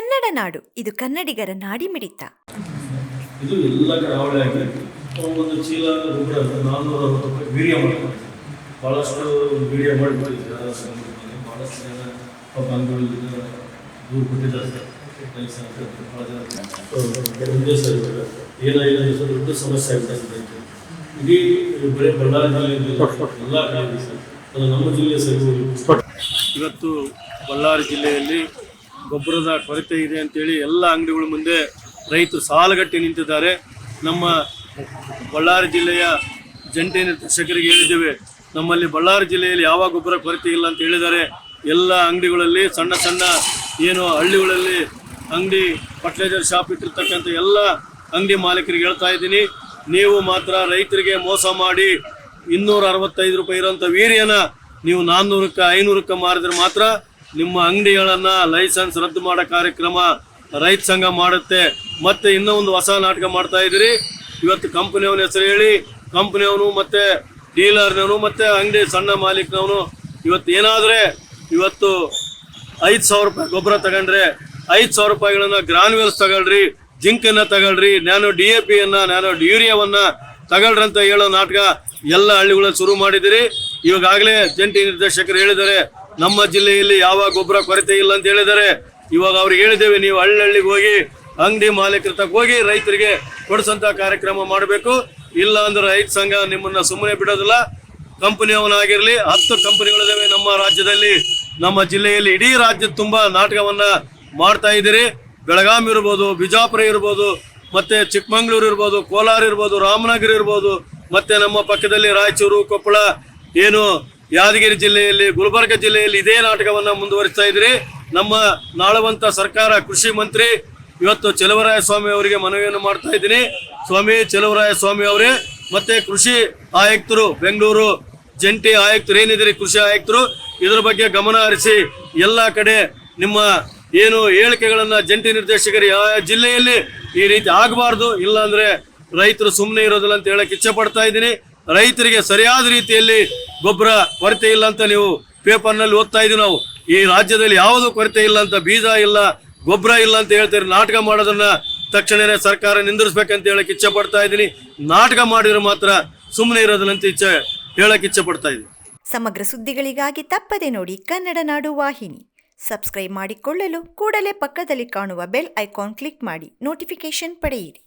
ಕನ್ನಡ ನಾಡು. ಇದು ಕನ್ನಡಿಗರ ನಾಡಿಮಿಡಿತ ಇದು ಎಲ್ಲ ಕರಾವಳಿ ಆಗಿ ಒಂದು ಚೀಲ ಗೊಬ್ಬರ ನಾನ್ನೂರ ಅರವತ್ತು ರೂಪಾಯಿ ವೀರ್ಯ ಮಾಡ್ತಾರೆ. ಭಾಳಷ್ಟು ವೀಡಿಯೋ ಮಾಡಿಬಿಟ್ಟಿದ್ದಾರೆ ಭಾಳಷ್ಟು ಜನ ಪಾಪ ದೂರ ದೂರು ಕೊಟ್ಟಿದ್ದಾರೆ ಒಂದೇ ಸರ್ ಏನಾಗಿದೆ ಸರ್, ದೊಡ್ಡ ಸಮಸ್ಯೆ ಆಗ್ಬಿಟ್ಟಿದೆ. ಇಡೀ ಬರೀ ಬಳ್ಳಾರಿ ಜಿಲ್ಲೆಯಲ್ಲಿ ಎಲ್ಲ ಕಡೆ ಸರ್. ಅದು ನಮ್ಮ ಜಿಲ್ಲೆ ಸರಿ ಇವತ್ತು ಬಳ್ಳಾರಿ ಜಿಲ್ಲೆಯಲ್ಲಿ ಗೊಬ್ಬರದ ಕೊರತೆ ಇದೆ ಅಂತೇಳಿ ಎಲ್ಲ ಅಂಗಡಿಗಳ ಮುಂದೆ ರೈತರು ಸಾಲಗಟ್ಟಿ ನಿಂತಿದ್ದಾರೆ. ನಮ್ಮ ಬಳ್ಳಾರಿ ಜಿಲ್ಲೆಯ ಜಂಟಿ ನಿರ್ದೇಶಕರಿಗೆ ಹೇಳಿದ್ದೇವೆ, ನಮ್ಮಲ್ಲಿ ಬಳ್ಳಾರಿ ಜಿಲ್ಲೆಯಲ್ಲಿ ಯಾವ ಗೊಬ್ಬರ ಕೊರತೆ ಇಲ್ಲ ಅಂತ ಹೇಳಿದ್ದಾರೆ. ಎಲ್ಲ ಅಂಗಡಿಗಳಲ್ಲಿ ಸಣ್ಣ ಸಣ್ಣ ಏನು ಹಳ್ಳಿಗಳಲ್ಲಿ ಅಂಗಡಿ ಫರ್ಟಿಲೈಸರ್ ಶಾಪ್ ಇಟ್ಟಿರ್ತಕ್ಕಂಥ ಎಲ್ಲ ಅಂಗಡಿ ಮಾಲೀಕರಿಗೆ ಹೇಳ್ತಾ ಇದ್ದೀನಿ, ನೀವು ಮಾತ್ರ ರೈತರಿಗೆ ಮೋಸ ಮಾಡಿ ಇನ್ನೂರ ಅರವತ್ತೈದು ರೂಪಾಯಿ ಇರೋಂಥ ವೀರ್ಯನ ನೀವು ನಾನ್ನೂರಕ್ಕೆ ಐನೂರಕ್ಕೆ ಮಾರಿದ್ರೆ ಮಾತ್ರ ನಿಮ್ಮ ಅಂಗಡಿಗಳನ್ನ ಲೈಸೆನ್ಸ್ ರದ್ದು ಮಾಡೋ ಕಾರ್ಯಕ್ರಮ ರೈತ ಸಂಘ ಮಾಡುತ್ತೆ. ಮತ್ತೆ ಇನ್ನೂ ಒಂದು ಹೊಸ ನಾಟಕ ಮಾಡ್ತಾ ಇದ್ದೀರಿ. ಇವತ್ತು ಕಂಪನಿಯವನ ಹೆಸರು ಹೇಳಿ, ಕಂಪನಿಯವನು ಮತ್ತೆ ಡೀಲರ್ನವನು ಮತ್ತೆ ಅಂಗಡಿ ಸಣ್ಣ ಮಾಲೀಕನವನು. ಇವತ್ತು ಏನಾದ್ರೆ ಇವತ್ತು ಐದು ಸಾವಿರ ರೂಪಾಯಿ ಗೊಬ್ಬರ ತಗೊಂಡ್ರೆ, ಐದು ಸಾವಿರ ರೂಪಾಯಿಗಳನ್ನ ಗ್ರಾನ್ಯೂಲ್ಸ್ ತಗೊಳ್ರಿ, ಜಿಂಕನ್ನ ತಗೊಳ್ರಿ ನಾನು ಡಿ ಎ ಪಿ ಅನ್ನ ನ್ಯಾನೋ ಯೂರಿಯಾವನ್ನ ತಗೊಳ್ರಿ ಅಂತ ಹೇಳೋ ನಾಟಕ ಎಲ್ಲ ಹಳ್ಳಿಗಳಲ್ಲಿ ಶುರು ಮಾಡಿದಿರಿ ಇವಾಗಾಗಲೇ ಜಂಟಿ ನಿರ್ದೇಶಕರು ಹೇಳಿದ್ದಾರೆ ನಮ್ಮ ಜಿಲ್ಲೆಯಲ್ಲಿ ಯಾವ ಗೊಬ್ಬರ ಕೊರತೆ ಇಲ್ಲ ಅಂತ ಹೇಳಿದರೆ, ಇವಾಗ ಅವ್ರಿಗೆ ಹೇಳಿದ್ದೇವೆ, ನೀವು ಹಳ್ಳಿ ಹಳ್ಳಿಗೆ ಹೋಗಿ, ಅಂಗಡಿ ಮಾಲೀಕರ ತಗ ಹೋಗಿ ರೈತರಿಗೆ ಕೊಡಿಸಂತ ಕಾರ್ಯಕ್ರಮ ಮಾಡಬೇಕು. ಇಲ್ಲ ಅಂದ್ರೆ ರೈತ ಸಂಘ ನಿಮ್ಮನ್ನ ಸುಮ್ಮನೆ ಬಿಡೋದಿಲ್ಲ. ಕಂಪನಿಯವನಾಗಿರಲಿ, ಹತ್ತು ಕಂಪನಿಗಳಿದಾವೆ ನಮ್ಮ ರಾಜ್ಯದಲ್ಲಿ. ನಮ್ಮ ಜಿಲ್ಲೆಯಲ್ಲಿ ಇಡೀ ರಾಜ್ಯದ ತುಂಬಾ ನಾಟಕವನ್ನ ಮಾಡ್ತಾ ಇದ್ದೀರಿ. ಬೆಳಗಾಂ ಇರ್ಬೋದು, ಬಿಜಾಪುರ ಇರ್ಬೋದು, ಮತ್ತೆ ಚಿಕ್ಕಮಂಗ್ಳೂರು ಇರ್ಬೋದು, ಕೋಲಾರ ಇರ್ಬೋದು, ರಾಮನಗರ ಇರ್ಬೋದು, ಮತ್ತೆ ನಮ್ಮ ಪಕ್ಕದಲ್ಲಿ ರಾಯಚೂರು, ಕೊಪ್ಪಳ, ಏನು ಯಾದಗಿರಿ ಜಿಲ್ಲೆಯಲ್ಲಿ, ಗುಲ್ಬರ್ಗ ಜಿಲ್ಲೆಯಲ್ಲಿ ಇದೇ ನಾಟಕವನ್ನು ಮುಂದುವರಿಸ್ತಾ ಇದ್ದೀರಿ ನಮ್ಮ ನಾಳವಂತ ಸರ್ಕಾರ ಕೃಷಿ ಮಂತ್ರಿ ಇವತ್ತು ಚೆಲುವರಾಯ ಸ್ವಾಮಿ ಅವರಿಗೆ ಮನವಿಯನ್ನು ಮಾಡ್ತಾ ಇದ್ದೀನಿ. ಸ್ವಾಮಿ ಚೆಲುವರಾಯ ಸ್ವಾಮಿ ಅವರೇ, ಮತ್ತೆ ಕೃಷಿ ಆಯುಕ್ತರು, ಬೆಂಗಳೂರು ಜಂಟಿ ಆಯುಕ್ತರು, ಏನಿದ್ದೀರಿ ಕೃಷಿ ಆಯುಕ್ತರು, ಇದ್ರ ಬಗ್ಗೆ ಗಮನ ಹರಿಸಿ ಎಲ್ಲ ಕಡೆ ನಿಮ್ಮ ಏನು ಹೇಳಿಕೆಗಳನ್ನ ಜಂಟಿ ನಿರ್ದೇಶಕರು ಯಾವ ಜಿಲ್ಲೆಯಲ್ಲಿ ಈ ರೀತಿ ಆಗಬಾರ್ದು, ಇಲ್ಲಾಂದ್ರೆ ರೈತರು ಸುಮ್ಮನೆ ಇರೋದಿಲ್ಲ ಅಂತ ಹೇಳಕ್ ಇಚ್ಛೆ ಪಡ್ತಾ ಇದ್ದೀನಿ. ರೈತರಿಗೆ ಸರಿಯಾದ ರೀತಿಯಲ್ಲಿ ಗೊಬ್ಬರ ಕೊರತೆ ಇಲ್ಲ ಅಂತ ನೀವು ಪೇಪರ್ನಲ್ಲಿ ಓದ್ತಾ ಇದೀವಿ ನಾವು. ಈ ರಾಜ್ಯದಲ್ಲಿ ಯಾವುದು ಕೊರತೆ ಇಲ್ಲ ಅಂತ, ಬೀಜ ಇಲ್ಲ, ಗೊಬ್ಬರ ಇಲ್ಲ ಅಂತ ಹೇಳ್ತಾರೆ, ನಾಟಕ ಮಾಡೋದನ್ನ ತಕ್ಷಣವೇ ಸರ್ಕಾರ ನಿಂದಿರ್ಸ್ಬೇಕಂತ ಹೇಳಕ್ಕೆ ಇಚ್ಛೆ ಪಡ್ತಾ ಇದ್ದೀನಿ ನಾಟಕ ಮಾಡಿದ್ರೆ ಮಾತ್ರ ಸುಮ್ಮನೆ ಇರೋದನ್ನಂತ ಇಚ್ಛೆ ಹೇಳಕ್ಕೆ ಇಚ್ಛೆ ಪಡ್ತಾ ಇದ್ದೀನಿ ಸಮಗ್ರ ಸುದ್ದಿಗಳಿಗಾಗಿ ತಪ್ಪದೆ ನೋಡಿ ಕನ್ನಡ ನಾಡು ವಾಹಿನಿ. ಸಬ್ಸ್ಕ್ರೈಬ್ ಮಾಡಿಕೊಳ್ಳಲು ಕೂಡಲೇ ಪಕ್ಕದಲ್ಲಿ ಕಾಣುವ ಬೆಲ್ ಐಕಾನ್ ಕ್ಲಿಕ್ ಮಾಡಿ ನೋಟಿಫಿಕೇಶನ್ ಪಡೆಯಿರಿ.